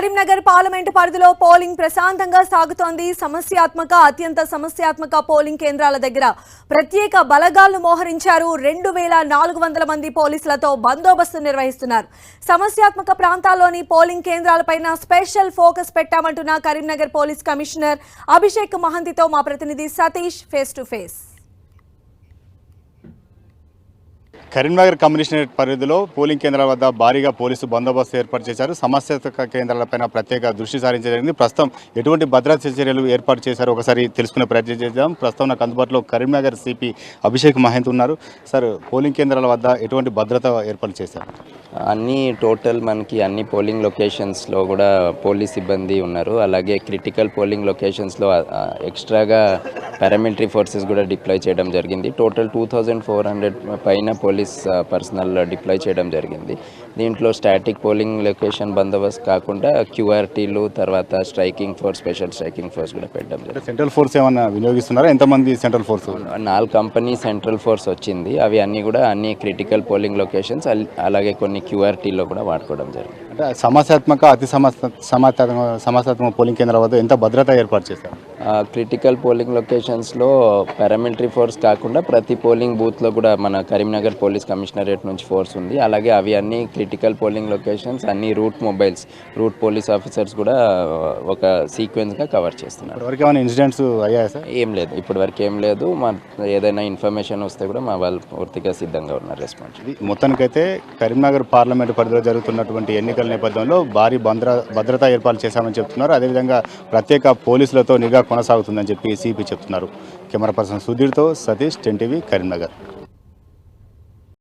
Karimnagar parliament పరిధిలో polling ప్రశాంతంగా సాగుతోంది. సమస్యాత్మక అత్యంత సమస్యాత్మక పోలింగ్ కేంద్రాల దగ్గర ప్రత్యేక బలగాలను మోహరించారు. రెండు వేల నాలుగు వందల మంది పోలీసులతో బందోబస్తు నిర్వహిస్తున్నారు. సమస్యాత్మక ప్రాంతాల్లోని పోలింగ్ కేంద్రాలపైన స్పెషల్ ఫోకస్ పెట్టామంటున్న కరీంనగర్ పోలీస్ కమిషనర్ అభిషేక్ మహంతితో మా ప్రతినిధి Satish face to face Karimnagar commissionerate పరిధిలో పోలింగ్ కేంద్రాల వద్ద భారీగా పోలీసు బందోబస్తు ఏర్పాటు చేశారు. సమస్యాత్మక కేంద్రాలపైన ప్రత్యేక దృష్టి సారించడం జరిగింది. ప్రస్తుతం ఎటువంటి భద్రతా చర్యలు ఏర్పాటు చేశారో ఒకసారి తెలుసుకునే ప్రయత్నం చేద్దాం. ప్రస్తుతం నాకు అందుబాటులో కరీంనగర్ సిపి అభిషేక్ మహంత్ ఉన్నారు. సార్ పోలింగ్ కేంద్రాల వద్ద ఎటువంటి భద్రత ఏర్పాటు చేశారు? అన్ని టోటల్ మనకి అన్ని పోలింగ్ లొకేషన్స్లో కూడా పోలీస్ సిబ్బంది ఉన్నారు. అలాగే క్రిటికల్ పోలింగ్ లొకేషన్స్లో ఎక్స్ట్రాగా పారామిలిటరీ ఫోర్సెస్ కూడా డిప్లాయ్ చేయడం జరిగింది. Total two thousand four hundred పైన పోలీస్ పర్సనల్ డిప్లాయ్ చేయడం జరిగింది. దీంట్లో స్టాటిక్ పోలింగ్ లొకేషన్ బందోబస్తు కాకుండా క్యూఆర్టీలు తర్వాత striking force special striking force కూడా పెట్టడం జరిగింది. సెంట్రల్ ఫోర్స్ ఏమన్నా వినియోగిస్తున్నారా? ఎంతమంది సెంట్రల్ ఫోర్స్? నాలుగు కంపెనీ సెంట్రల్ ఫోర్స్ వచ్చింది. అవి అన్నీ కూడా అన్ని క్రిటికల్ పోలింగ్ లొకేషన్స్ అలాగే కొన్ని క్యూఆర్టీలో కూడా వాడుకోవడం జరిగింది. అంటే సమస్యాత్మక అతి సమస్య సమస్యాత్మక సమస్యాత్మక పోలింగ్ కేంద్రాల వద్ద ఎంత భద్రత ఏర్పాటు చేశారు? క్రిటికల్ పోలింగ్ లొకేషన్స్లో పారామిలిటరీ ఫోర్స్ కాకుండా ప్రతి పోలింగ్ బూత్లో కూడా మన కరీంనగర్ పోలీస్ కమిషనరేట్ నుంచి ఫోర్స్ ఉంది. అలాగే అవి అన్ని క్రిటికల్ పోలింగ్ లొకేషన్స్ అన్ని route mobiles route police officers కూడా ఒక సీక్వెన్స్గా కవర్ చేస్తున్నారు. ఇన్సిడెంట్స్ అయ్యాయా సార్? ఏం లేదు. ఇప్పటి వరకు ఏం లేదు. మా ఏదైనా ఇన్ఫర్మేషన్ వస్తే కూడా మా వాళ్ళు పూర్తిగా సిద్ధంగా ఉన్నారు రెస్పాన్స్ మొత్తానికైతే కరీంనగర్ పార్లమెంటు పరిధిలో జరుగుతున్నటువంటి ఎన్నికల నేపథ్యంలో భారీ భద్ర భద్రతా ఏర్పాట్లు చేశామని చెప్తున్నారు. అదేవిధంగా ప్రత్యేక పోలీసులతో నిఘా కొనసాగుతుందని చెప్పి సిపి చెప్తున్నారు. కెమెరా పర్సన్ సుధీర్తో సతీష్ టెన్ టీవీ కరీంనగర్.